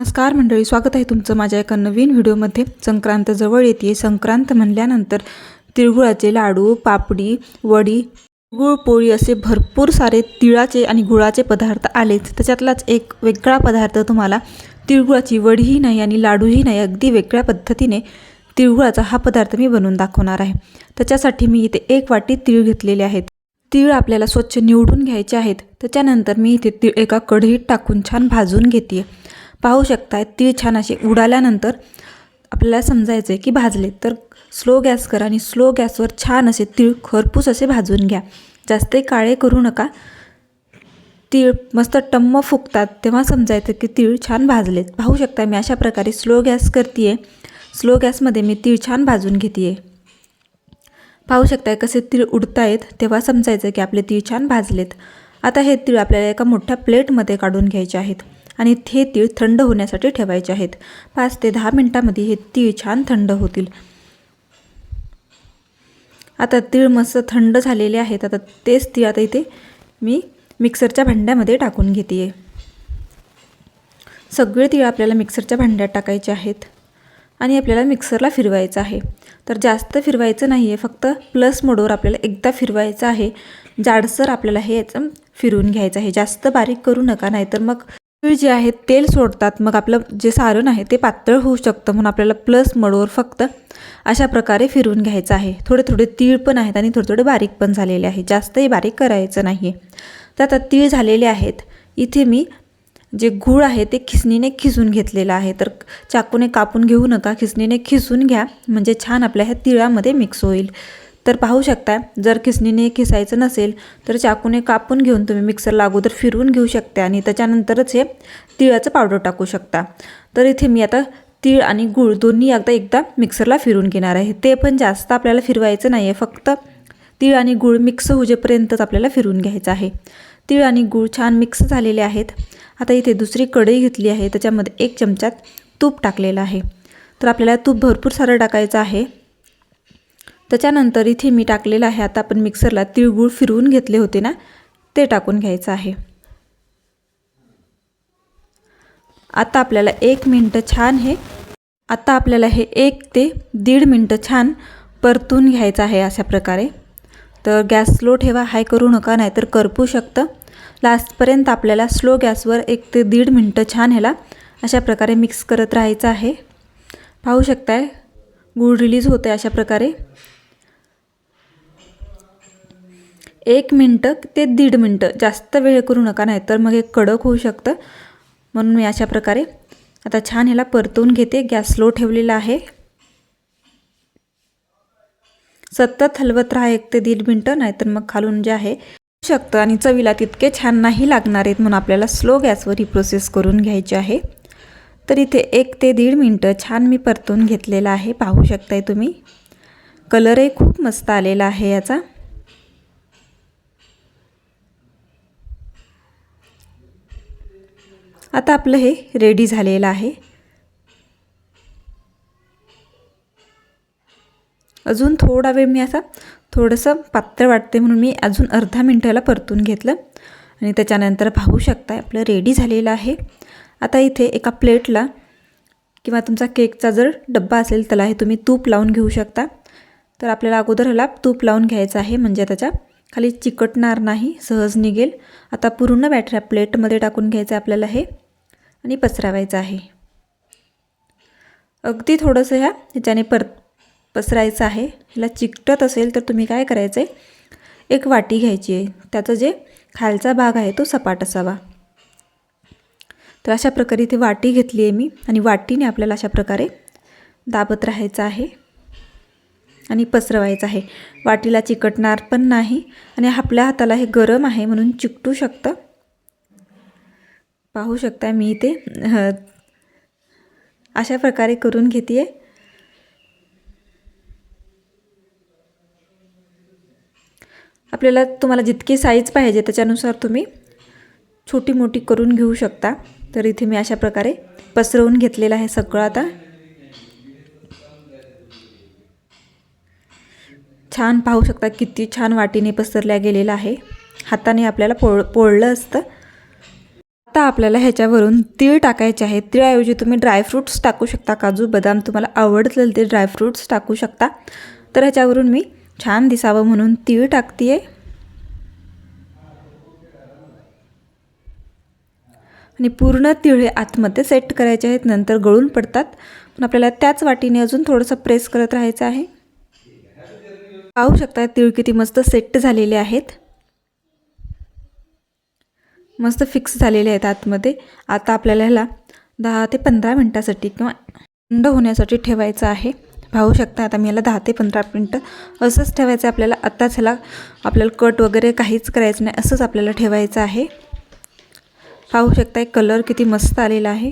नमस्कार मंडळी स्वागत आहे तुमचं माझ्या एका नवीन व्हिडिओमध्ये. संक्रांत जवळ येते संक्रांत म्हणल्यानंतर तिळगुळाचे लाडू पापडी वडी गुळ पोळी असे भरपूर सारे तिळाचे आणि गुळाचे पदार्थ आलेच त्याच्यातलाच एक वेगळा पदार्थ तुम्हाला तिळगुळाची वडीही नाही आणि लाडूही नाही अगदी वेगळ्या पद्धतीने तिळगुळाचा हा पदार्थ मी बनवून दाखवणार आहे. त्याच्यासाठी मी इथे एक वाटी तिळ घेतलेले आहेत. तीळ आपल्याला स्वच्छ निवडून घ्यायचे आहेत. त्याच्यानंतर मी इथे तीळ एका कढईत टाकून छान भाजून घेते पाहू शकताय तीळ छान असे उडाल्यानंतर आपल्याला समजायचं आहे की भाजले तर स्लो गॅस करा आणि स्लो गॅसवर छान असे तीळ खरपूस असे भाजून घ्या. जास्त काळे करू नका. तीळ मस्त टम्म फुगतात तेव्हा समजायचं की तीळ छान भाजलेत. पाहू शकता मी अशा प्रकारे स्लो गॅस करते स्लो गॅसमध्ये मी तीळ छान भाजून घेते पाहू शकताय कसे तीळ उडतायत तेव्हा समजायचं की आपले तीळ छान भाजलेत. आता हे तीळ आपल्याला एका मोठ्या प्लेटमध्ये काढून घ्यायचे आहेत. आणि हे तीळ थंड होण्यासाठी ठेवायचे आहेत. पाच ते दहा मिनटामध्ये हे तीळ छान थंड होतील. आता तीळ मस्त थंड झालेले आहेत. आता तेच तीळ आता इथे मी मिक्सरच्या भांड्यामध्ये टाकून घेते. आहे सगळे तीळ आपल्याला मिक्सरच्या भांड्यात टाकायचे आहेत आणि आपल्याला मिक्सरला फिरवायचं आहे. तर जास्त फिरवायचं नाही आहे फक्त प्लस मोडवर आपल्याला एकदा फिरवायचं आहे. जाडसर आपल्याला हे याचं फिरवून घ्यायचं आहे. जास्त बारीक करू नका नाहीतर मग जे आहे तेल सोडतात मग आपलं जे सारण आहे ते पातळ होऊ शकतं म्हणून आपल्याला प्लस मडवर फक्त अशा प्रकारे फिरवून घ्यायचं आहे. थोडे थोडे तीळ पण आहेत आणि थोडे थोडे बारीक पण झालेले आहे. जास्तही बारीक करायचं नाही आहे तर आता तीळ झालेले आहेत. इथे मी जे गूळ आहे ते खिसणीने खिसून घेतलेलं आहे. तर चाकूने कापून घेऊ नका खिसणीने खिसून घ्या. म्हणजे छान आपल्या ह्या तिळामध्ये मिक्स होईल. तर पाहू शकता जर खिसणीने खिसायचं नसेल तर चाकूने कापून घेऊन तुम्ही मिक्सरला अगोदर फिरवून घेऊ शकता आणि त्याच्यानंतरच हे तिळाचं पावडर टाकू शकता. तर इथे मी आता तीळ आणि गूळ दोन्ही एकदा एकदा मिक्सरला फिरून घेणार आहे. ते पण जास्त आपल्याला फिरवायचं नाही आहे फक्त तीळ आणि गूळ मिक्स होजेपर्यंतच आपल्याला फिरून घ्यायचं आहे. तीळ आणि गूळ छान मिक्स झालेले आहेत. आता इथे दुसरी कढई घेतली आहे त्याच्यामध्ये एक चमच्यात तूप टाकलेलं आहे. तर आपल्याला तूप भरपूर सारं टाकायचं आहे. त्याच्यानंतर इथे मी टाकलेलं आहे. आता आपण मिक्सरला तिळगूळ फिरवून घेतले होते ना ते टाकून घ्यायचं आहे. आता आपल्याला एक मिनटं छान हे आता आपल्याला हे एक ते दीड मिनटं छान परतून घ्यायचं आहे अशा प्रकारे. तर गॅस स्लो ठेवा हाय करू नका नाहीतर करपू शकतं. लास्टपर्यंत आपल्याला स्लो गॅसवर एक ते दीड मिनटं छान ह्याला अशा प्रकारे मिक्स करत राहायचं आहे. पाहू शकताय? गूळ रिलीज होते अशा प्रकारे. एक मिनटं ते दीड मिनटं. जास्त वेळ करू नका नाही तर मग हे कडक होऊ शकतं. म्हणून मी अशा प्रकारे आता छान ह्याला परतवून घेते. गॅस स्लो ठेवलेला आहे. सतत हलवत राहा एक ते दीड मिनटं नाहीतर मग खालून जे आहे शकतं. आणि चवीला तितके छान नाही लागणार आहेत म्हणून आपल्याला स्लो गॅसवर ही प्रोसेस करून घ्यायची आहे. तर इथे एक ते दीड मिनटं छान मी परतून घेतलेलं आहे. पाहू शकताय तुम्ही. कलरही खूप मस्त आलेला आहे याचा. आता आपलं हे रेडी झालेलं आहे. अजून थोडा वेळ मी असा थोडंसं पातळ वाटते म्हणून मी अजून अर्धा मिनटाला परतून घेतलं. आणि त्याच्यानंतर पाहू शकता आपलं रेडी झालेलं आहे. आता इथे एका प्लेटला किंवा तुमचा केकचा जर डब्बा असेल त्याला हे तुम्ही तूप लावून घेऊ शकता. तर आपल्याला अगोदर ह्याला तूप लावून घ्यायचं आहे. म्हणजे त्याच्याखाली चिकटणार नाही सहज निघेल. आता पूर्ण बॅटऱ्या प्लेटमध्ये टाकून घ्यायचं आहे आपल्याला हे. आणि पसरावायचं आहे. अगदी थोडंसं ह्या ह्याच्याने पर पसरायचं आहे. ह्याला चिकटत असेल तर तुम्ही काय करायचं आहे एक वाटी घ्यायची आहे. त्याचं जे खालचा भाग आहे तो सपाट असावा. तर अशा प्रकारे इथे वाटी घेतली आहे मी आणि वाटीने आपल्याला अशा प्रकारे दाबत राहायचं आहे आणि पसरवायचं आहे. वाटीला चिकटणार पण नाही आणि आपल्या हाताला हे गरम आहे म्हणून चिकटू शकतं. पाहू शकता मी इथे. अशा प्रकारे करून घेते आपल्याला तुम्हाला जितकी साईज पाहिजे त्याच्यानुसार तुम्ही छोटी मोठी करून घेऊ शकता. तर इथे मी अशा प्रकारे पसरवून घेतलेलं आहे सगळं आता. छान पाहू शकता किती छान वाटीने पसरल्या गेलेलं आहे. हाताने आपल्याला पोळ पोळलं असतं. आत्ता आपल्याला ह्याच्यावरून तीळ टाकायचे आहेत. तिळऐवजी तुम्ही ड्रायफ्रूट्स टाकू शकता. काजू बदाम तुम्हाला आवडतील ते ड्रायफ्रूट्स टाकू शकता. तर ह्याच्यावरून मी छान दिसावं म्हणून तीळ टाकते आहे आणि पूर्ण तिळे आतमध्ये सेट करायचे आहेत. नंतर गळून पडतात. पण आपल्याला त्याच वाटीने अजून थोडंसं प्रेस करत राहायचं आहे. पाहू शकता तीळ किती मस्त सेट झालेले आहेत. मस्त फिक्स झालेले आहेत आतमध्ये. आता आपल्याला ह्याला दहा ते पंधरा मिनटासाठी किंवा थंड होण्यासाठी ठेवायचं आहे. पाहू शकता आता मी याला दहा ते पंधरा मिनटं असंच ठेवायचं आहे आपल्याला. आत्ताच ह्याला आपल्याला कट वगैरे काहीच करायचं नाही असंच आपल्याला ठेवायचं आहे. पाहू शकता कलर किती मस्त आलेला आहे.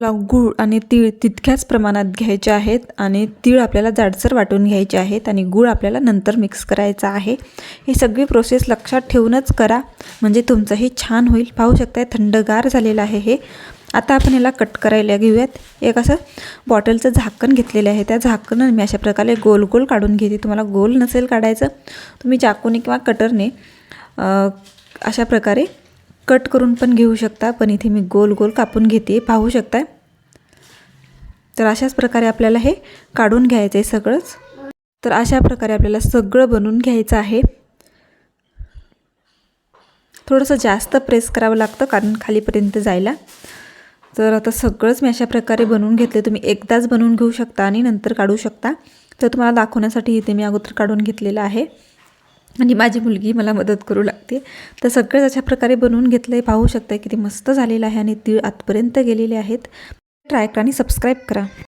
गूळ आणि तीळ तितक्याच प्रमाणात घ्यायचे आहेत आणि तीळ आपल्याला जाडसर वाटून घ्यायचे आहेत आणि गूळ आपल्याला नंतर मिक्स करायचा आहे. ही सगळी प्रोसेस लक्षात ठेवूनच करा. म्हणजे तुमचंही छान होईल. पाहू शकताय थंडगार झालेलं आहे हे. आता आपण याला कट करायला घेऊयात. एक असं बॉटलचं झाकण घेतलेलं आहे. त्या झाकणं मी अशा प्रकारे गोल गोल काढून घेते. तुम्हाला गोल नसेल काढायचं तुम्ही चाकूने किंवा कटरने अशा प्रकारे कट करून पण घेऊ शकता पण इथे मी गोल गोल कापून घेते. पाहू शकता तर अशाच प्रकारे आपल्याला हे काढून घ्यायचं आहे सगळंच. तर अशा प्रकारे आपल्याला सगळं बनवून घ्यायचं आहे. थोडंसं जास्त प्रेस करावं लागतं कारण खालीपर्यंत जायला. तर आता सगळंच मी अशा प्रकारे बनवून घेतले तुम्ही एकदाच बनवून घेऊ शकता आणि नंतर काढू शकता. तर तुम्हाला दाखवण्यासाठी इथे मी अगोदर काढून घेतलेलं आहे. आणि माझी मुलगी मला मदत करू लागते. तर सगळंच अशा प्रकारे बनवून घेतलं आहे पाहू शकता किती मस्त झालेलं आहे आणि तीळ आतपर्यंत गेलेले आहेत. ट्राय करा आणि सबस्क्राईब करा.